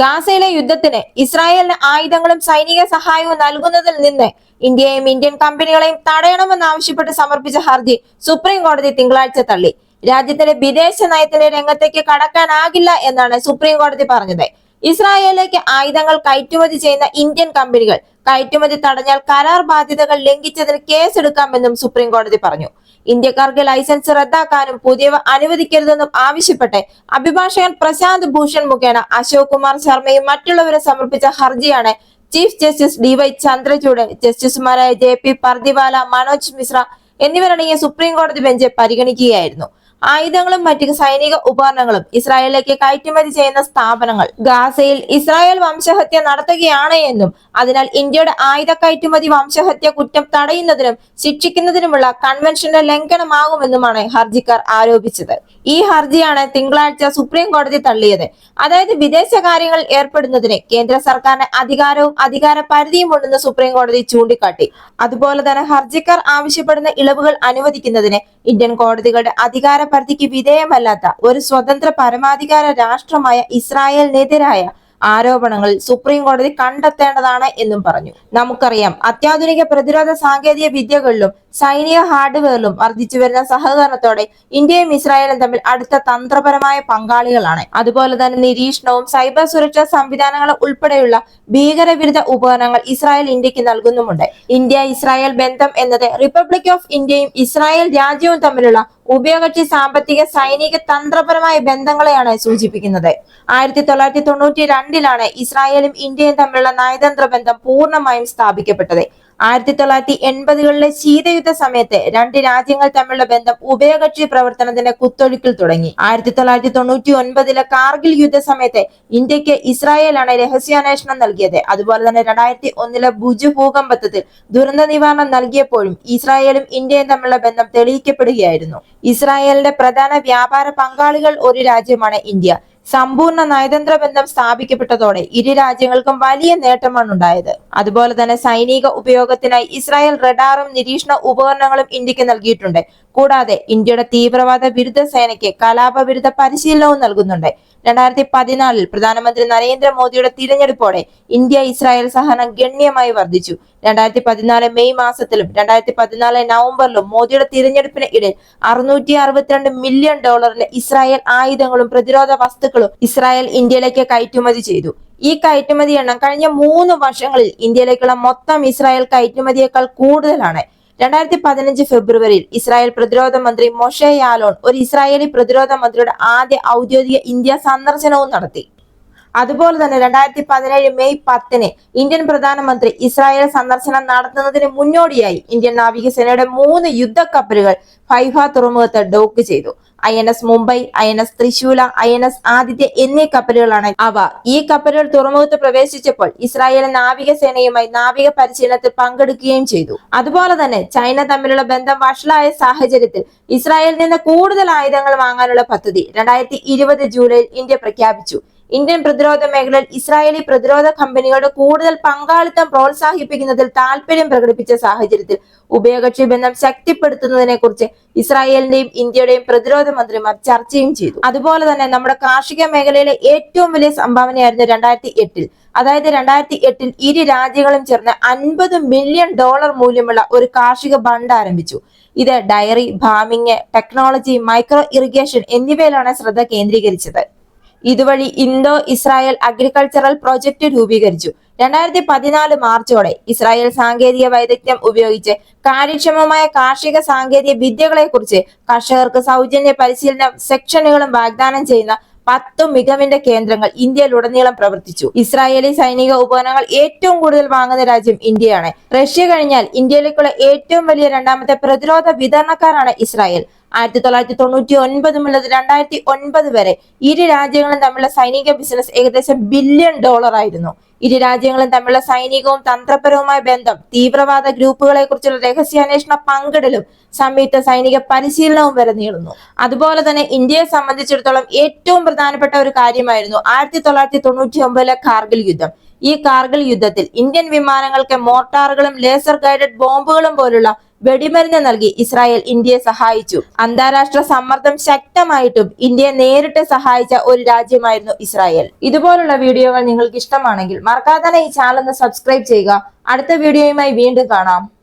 ഗാസയിലെ യുദ്ധത്തിന് ഇസ്രായേലിന് ആയുധങ്ങളും സൈനിക സഹായവും നൽകുന്നതിൽ നിന്ന് ഇന്ത്യയെയും ഇന്ത്യൻ കമ്പനികളെയും തടയണമെന്നാവശ്യപ്പെട്ട് സമർപ്പിച്ച ഹർജി സുപ്രീം കോടതി തിങ്കളാഴ്ച തള്ളി. രാജ്യത്തിന്റെ വിദേശ നയത്തിന്റെ രംഗത്തേക്ക് കടക്കാനാകില്ല എന്നാണ് സുപ്രീം കോടതി പറഞ്ഞത്. ഇസ്രായേലിലേക്ക് ആയുധങ്ങൾ കയറ്റുമതി ചെയ്യുന്ന ഇന്ത്യൻ കമ്പനികൾ കയറ്റുമതി തടഞ്ഞാൽ കരാർ ബാധ്യതകൾ ലംഘിച്ചതിന് കേസെടുക്കാമെന്നും സുപ്രീം കോടതി പറഞ്ഞു. ഇന്ത്യക്കാർക്ക് ലൈസൻസ് റദ്ദാക്കാനും പുതിയവ അനുവദിക്കരുതെന്നും ആവശ്യപ്പെട്ട് അഭിഭാഷകൻ പ്രശാന്ത് ഭൂഷൺ മുഖേന അശോക് കുമാർ ശർമ്മയും മറ്റുള്ളവരും സമർപ്പിച്ച ഹർജിയാണ് chief justice D Y Chandrachud ജസ്റ്റിസുമാരായ ജെ പി പർദിവാല മനോജ് മിശ്ര എന്നിവരടങ്ങിയ സുപ്രീം കോടതി ബെഞ്ച് പരിഗണിക്കുകയായിരുന്നു. ആയുധങ്ങളും മറ്റ് സൈനിക ഉപകരണങ്ങളും ഇസ്രായേലിലേക്ക് കയറ്റുമതി ചെയ്യുന്ന സ്ഥാപനങ്ങൾ. ഗാസയിൽ ഇസ്രായേൽ വംശഹത്യ നടത്തുകയാണ് എന്നും അതിനാൽ ഇന്ത്യയുടെ ആയുധ കയറ്റുമതി വംശഹത്യ കുറ്റം തടയുന്നതിനും ശിക്ഷിക്കുന്നതിനുമുള്ള കൺവെൻഷന്റെ ലംഘനമാകുമെന്നുമാണ് ഹർജിക്കാർ ആരോപിച്ചത്. ഈ ഹർജിയാണ് തിങ്കളാഴ്ച സുപ്രീം കോടതി തള്ളിയത്. അതായത് വിദേശകാര്യങ്ങൾ ഏർപ്പെടുന്നതിന് കേന്ദ്ര സർക്കാരിന് അധികാരവും അധികാര പരിധിയും ഉണ്ടെന്ന് സുപ്രീം കോടതി ചൂണ്ടിക്കാട്ടി. അതുപോലെ തന്നെ ഹർജിക്കാർ ആവശ്യപ്പെടുന്ന ഇളവുകൾ അനുവദിക്കുന്നതിന് ഇന്ത്യൻ കോടതികളുടെ അധികാര പരിധിക്ക് വിധേയമല്ലാത്ത ഒരു സ്വതന്ത്ര പരമാധികാര രാഷ്ട്രമായ ഇസ്രായേലിനെതിരായ ആരോപണങ്ങൾ സുപ്രീം കോടതി കണ്ടെത്തേണ്ടതാണ് എന്നും പറഞ്ഞു. നമുക്കറിയാം അത്യാധുനിക പ്രതിരോധ സാങ്കേതിക വിദ്യകളിലും സൈനിക ഹാർഡ്വെയറിലും വർദ്ധിച്ചു വരുന്ന സഹകരണത്തോടെ ഇന്ത്യയും ഇസ്രായേലും തമ്മിൽ അടുത്ത തന്ത്രപരമായ പങ്കാളികളാണ്. അതുപോലെ തന്നെ നിരീക്ഷണവും സൈബർ സുരക്ഷാ സംവിധാനങ്ങളും ഉൾപ്പെടെയുള്ള ഭീകരവിരുദ്ധ ഉപകരണങ്ങൾ ഇസ്രായേൽ ഇന്ത്യയ്ക്ക് നൽകുന്നുമുണ്ട്. ഇന്ത്യ ഇസ്രായേൽ ബന്ധം എന്നത് റിപ്പബ്ലിക് ഓഫ് ഇന്ത്യയും ഇസ്രായേൽ രാജ്യവും തമ്മിലുള്ള ഉഭയകക്ഷി സാമ്പത്തിക സൈനിക തന്ത്രപരമായ ബന്ധങ്ങളെയാണ് സൂചിപ്പിക്കുന്നത്. ആയിരത്തി തൊള്ളായിരത്തി തൊണ്ണൂറ്റി രണ്ടിലാണ് ഇസ്രായേലും ഇന്ത്യയും തമ്മിലുള്ള നയതന്ത്ര ബന്ധം പൂർണമായും സ്ഥാപിക്കപ്പെട്ടത്. ആയിരത്തി തൊള്ളായിരത്തി എൺപതുകളിലെ ശീതയുദ്ധ സമയത്ത് രണ്ട് രാജ്യങ്ങൾ തമ്മിലുള്ള ബന്ധം ഉഭയകക്ഷി പ്രവർത്തനത്തിന്റെ കുത്തൊഴുക്കിൽ തുടങ്ങി. ആയിരത്തി തൊള്ളായിരത്തി തൊണ്ണൂറ്റി ഒൻപതിലെ കാർഗിൽ യുദ്ധ സമയത്ത് ഇന്ത്യയ്ക്ക് ഇസ്രായേലാണ് രഹസ്യാന്വേഷണം നൽകിയത്. അതുപോലെ തന്നെ രണ്ടായിരത്തി ഒന്നിലെ ഭുജ് ഭൂകമ്പത്തിൽ ദുരന്ത നിവാരണം നൽകിയപ്പോഴും ഇസ്രായേലും ഇന്ത്യയും തമ്മിലുള്ള ബന്ധം തെളിയിക്കപ്പെടുകയായിരുന്നു. ഇസ്രായേലിന്റെ പ്രധാന വ്യാപാര പങ്കാളികൾ ഒരു രാജ്യമാണ് ഇന്ത്യ. സമ്പൂർണ നയതന്ത്ര ബന്ധം സ്ഥാപിക്കപ്പെട്ടതോടെ ഇരു രാജ്യങ്ങൾക്കും വലിയ നേട്ടമാണ് ഉണ്ടായത്. അതുപോലെ തന്നെ സൈനിക ഉപയോഗത്തിനായി ഇസ്രായേൽ റഡാറും നിരീക്ഷണ ഉപകരണങ്ങളും ഇന്ത്യയ്ക്ക് നൽകിയിട്ടുണ്ട്. കൂടാതെ ഇന്ത്യയുടെ തീവ്രവാദ വിരുദ്ധ സേനയ്ക്ക് കലാപവിരുദ്ധ പരിശീലനവും നൽകുന്നുണ്ട്. രണ്ടായിരത്തി പതിനാലിൽ പ്രധാനമന്ത്രി നരേന്ദ്രമോദിയുടെ തിരഞ്ഞെടുപ്പോടെ ഇന്ത്യ ഇസ്രായേൽ സഹനം ഗണ്യമായി വർദ്ധിച്ചു. രണ്ടായിരത്തി പതിനാല് മെയ് മാസത്തിലും രണ്ടായിരത്തി പതിനാല് നവംബറിലും മോദിയുടെ തിരഞ്ഞെടുപ്പിന് ഇടയിൽ അറുന്നൂറ്റി അറുപത്തിരണ്ട് മില്യൺ ഡോളറിന്റെ ഇസ്രായേൽ ആയുധങ്ങളും പ്രതിരോധ വസ്തുക്കളും ഇസ്രായേൽ ഇന്ത്യയിലേക്ക് കയറ്റുമതി ചെയ്തു. ഈ കയറ്റുമതി എണ്ണം കഴിഞ്ഞ മൂന്ന് വർഷങ്ങളിൽ ഇന്ത്യയിലേക്കുള്ള മൊത്തം ഇസ്രായേൽ കയറ്റുമതിയേക്കാൾ കൂടുതലാണ്. രണ്ടായിരത്തി പതിനഞ്ച് ഫെബ്രുവരിയിൽ ഇസ്രായേൽ പ്രതിരോധ മന്ത്രി മൊഷെ യാലോൺ ഒരു ഇസ്രായേലി പ്രതിരോധ മന്ത്രിയുടെ ആദ്യ ഔദ്യോഗിക ഇന്ത്യ സന്ദർശനവും നടത്തി. അതുപോലെ തന്നെ രണ്ടായിരത്തി പതിനേഴ് മെയ് പത്തിന് ഇന്ത്യൻ പ്രധാനമന്ത്രി ഇസ്രായേൽ സന്ദർശനം നടത്തുന്നതിന് മുന്നോടിയായി ഇന്ത്യൻ നാവികസേനയുടെ മൂന്ന് യുദ്ധക്കപ്പലുകൾ ഫൈഫ തുറമുഖത്ത് ഡോക്ക് ചെയ്തു. I N S Mumbai I N S Trishul I N S Aditya എന്നീ കപ്പലുകളാണ് അവ. ഈ കപ്പലുകൾ തുറമുഖത്ത് പ്രവേശിച്ചപ്പോൾ ഇസ്രായേൽ നാവികസേനയുമായി നാവിക പരിശീലനത്തിൽ പങ്കെടുക്കുകയും ചെയ്തു. അതുപോലെ തന്നെ ചൈന തമ്മിലുള്ള ബന്ധം വഷളായ സാഹചര്യത്തിൽ ഇസ്രായേലിൽ നിന്ന് കൂടുതൽ ആയുധങ്ങൾ വാങ്ങാനുള്ള പദ്ധതി രണ്ടായിരത്തി ഇരുപത് ജൂലൈയിൽ ഇന്ത്യ പ്രഖ്യാപിച്ചു. ഇന്ത്യൻ പ്രതിരോധ മേഖലയിൽ ഇസ്രായേലി പ്രതിരോധ കമ്പനികളുടെ കൂടുതൽ പങ്കാളിത്തം പ്രോത്സാഹിപ്പിക്കുന്നതിൽ താല്പര്യം പ്രകടിപ്പിച്ച സാഹചര്യത്തിൽ ഉഭയകക്ഷി ബന്ധം ശക്തിപ്പെടുത്തുന്നതിനെ കുറിച്ച് ഇസ്രായേലിന്റെയും ഇന്ത്യയുടെയും പ്രതിരോധ മന്ത്രിമാർ ചർച്ചയും ചെയ്തു. അതുപോലെ തന്നെ നമ്മുടെ കാർഷിക മേഖലയിലെ ഏറ്റവും വലിയ സംഭാവനയായിരുന്നു രണ്ടായിരത്തി എട്ടിൽ. അതായത് രണ്ടായിരത്തി എട്ടിൽ ഇരു രാജ്യങ്ങളും ചേർന്ന് അൻപത് മില്യൺ ഡോളർ മൂല്യമുള്ള ഒരു കാർഷിക ബണ്ട് ആരംഭിച്ചു. ഇത് dairy farming technology micro irrigation എന്നിവയിലാണ് ശ്രദ്ധ കേന്ദ്രീകരിച്ചത്. ഇതുവഴി ഇന്തോ ഇസ്രായേൽ അഗ്രികൾച്ചറൽ പ്രോജക്റ്റ് രൂപീകരിച്ചു. രണ്ടായിരത്തി പതിനാല് മാർച്ചോടെ ഇസ്രായേൽ സാങ്കേതിക വൈദഗ്ധ്യം ഉപയോഗിച്ച് കാര്യക്ഷമമായ കാർഷിക സാങ്കേതിക വിദ്യകളെ കുറിച്ച് കർഷകർക്ക് സൗജന്യ പരിശീലന സെക്ഷനുകളും വാഗ്ദാനം ചെയ്യുന്ന പത്ത് മികവിന്റെ കേന്ദ്രങ്ങൾ ഇന്ത്യയിലുടനീളം പ്രവർത്തിച്ചു. ഇസ്രായേലി സൈനിക ഉപകരണങ്ങൾ ഏറ്റവും കൂടുതൽ വാങ്ങുന്ന രാജ്യം ഇന്ത്യയാണ്. റഷ്യ കഴിഞ്ഞാൽ ഇന്ത്യയിലേക്കുള്ള ഏറ്റവും വലിയ രണ്ടാമത്തെ പ്രതിരോധ വിതരണക്കാരാണ് ഇസ്രായേൽ. ആയിരത്തി തൊള്ളായിരത്തി തൊണ്ണൂറ്റി ഒൻപത് മുതൽ രണ്ടായിരത്തി ഒൻപത് വരെ ഇരു രാജ്യങ്ങളും തമ്മിലുള്ള സൈനിക ബിസിനസ് ഏകദേശം ബില്യൺ ഡോളർ ആയിരുന്നു. ഇരു രാജ്യങ്ങളും തമ്മിലുള്ള സൈനികവും തന്ത്രപരവുമായ ബന്ധം തീവ്രവാദ ഗ്രൂപ്പുകളെ കുറിച്ചുള്ള രഹസ്യാന്വേഷണ പങ്കിടലും സംയുക്ത സൈനിക പരിശീലനവും വരെ നീളുന്നു. അതുപോലെ തന്നെ ഇന്ത്യയെ സംബന്ധിച്ചിടത്തോളം ഏറ്റവും പ്രധാനപ്പെട്ട ഒരു കാര്യമായിരുന്നു ആയിരത്തി തൊള്ളായിരത്തി തൊണ്ണൂറ്റി ഒമ്പതിലെ കാർഗിൽ യുദ്ധം. ഈ കാർഗിൽ യുദ്ധത്തിൽ ഇന്ത്യൻ വിമാനങ്ങൾക്ക് മോർട്ടാറുകളും ലേസർ ഗൈഡഡ് ബോംബുകളും പോലുള്ള വെടിമരുന്ന് നൽകി ഇസ്രായേൽ ഇന്ത്യയെ സഹായിച്ചു. അന്താരാഷ്ട്ര സമ്മർദ്ദം ശക്തമായിട്ടും ഇന്ത്യയെ നേരിട്ട് സഹായിച്ച ഒരു രാജ്യമായിരുന്നു ഇസ്രായേൽ. ഇതുപോലുള്ള വീഡിയോകൾ നിങ്ങൾക്ക് ഇഷ്ടമാണെങ്കിൽ മറക്കാതെ ഈ ചാനൽ ഒന്ന് സബ്സ്ക്രൈബ് ചെയ്യുക. അടുത്ത വീഡിയോയുമായി വീണ്ടും കാണാം.